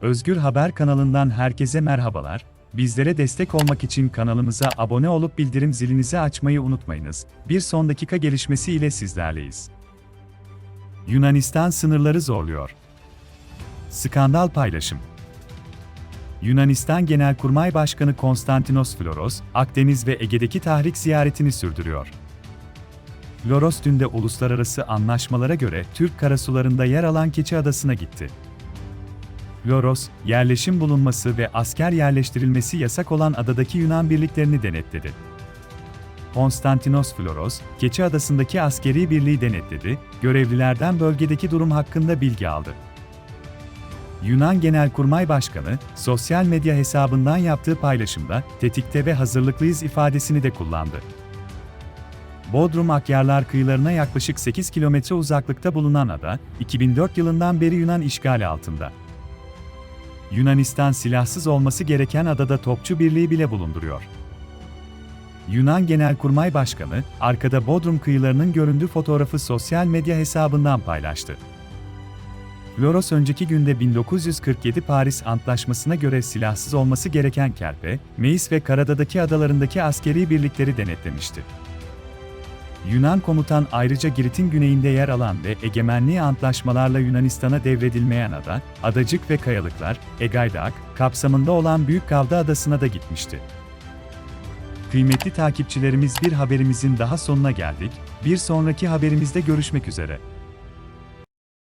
Özgür Haber kanalından herkese merhabalar. Bizlere destek olmak için kanalımıza abone olup bildirim zilinizi açmayı unutmayınız. Bir son dakika gelişmesi ile sizlerleyiz. Yunanistan sınırları zorluyor. Skandal paylaşım. Yunanistan Genelkurmay Başkanı Konstantinos Floros, Akdeniz ve Ege'deki tahrik ziyaretini sürdürüyor. Floros dün de uluslararası anlaşmalara göre Türk karasularında yer alan Keçi Adası'na gitti. Floros, yerleşim bulunması ve asker yerleştirilmesi yasak olan adadaki Yunan birliklerini denetledi. Konstantinos Floros, Keçi Adası'ndaki askeri birliği denetledi, görevlilerden bölgedeki durum hakkında bilgi aldı. Yunan Genelkurmay Başkanı, sosyal medya hesabından yaptığı paylaşımda, tetikte ve hazırlıklıyız ifadesini de kullandı. Bodrum Akyarlar kıyılarına yaklaşık 8 kilometre uzaklıkta bulunan ada, 2004 yılından beri Yunan işgali altında. Yunanistan silahsız olması gereken adada topçu birliği bile bulunduruyor. Yunan Genelkurmay Başkanı, arkada Bodrum kıyılarının göründüğü fotoğrafı sosyal medya hesabından paylaştı. Floros önceki günde 1947 Paris Antlaşması'na göre silahsız olması gereken Kerpe, Meis ve Karada'daki adalarındaki askeri birlikleri denetlemişti. Yunan komutan ayrıca Girit'in güneyinde yer alan ve egemenliği antlaşmalarla Yunanistan'a devredilmeyen ada, Adacık ve Kayalıklar, Egaydak, kapsamında olan Büyük Gavda Adası'na da gitmişti. Kıymetli takipçilerimiz bir haberimizin daha sonuna geldik, bir sonraki haberimizde görüşmek üzere.